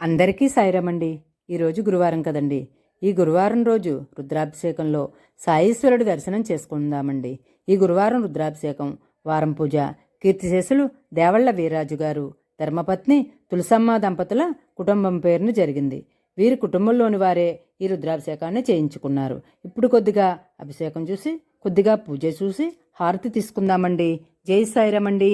అందరికీ సాయిరామండి. ఈరోజు గురువారం కదండి. ఈ గురువారం రోజు రుద్రాభిషేకంలో సాయేశ్వరుడి దర్శనం చేసుకుందామండి. ఈ గురువారం రుద్రాభిషేకం వారం పూజ కీర్తిశేషులు దేవళ్ళ వీరాజు గారు ధర్మపత్ని తులసమ్మ దంపతుల కుటుంబం పేరును జరిగింది. వీరి కుటుంబంలోని వారే ఈ రుద్రాభిషేకాన్ని చేయించుకున్నారు. ఇప్పుడు కొద్దిగా అభిషేకం చూసి కొద్దిగా పూజ చూసి హారతి తీసుకుందామండి. జై సాయిరామండి.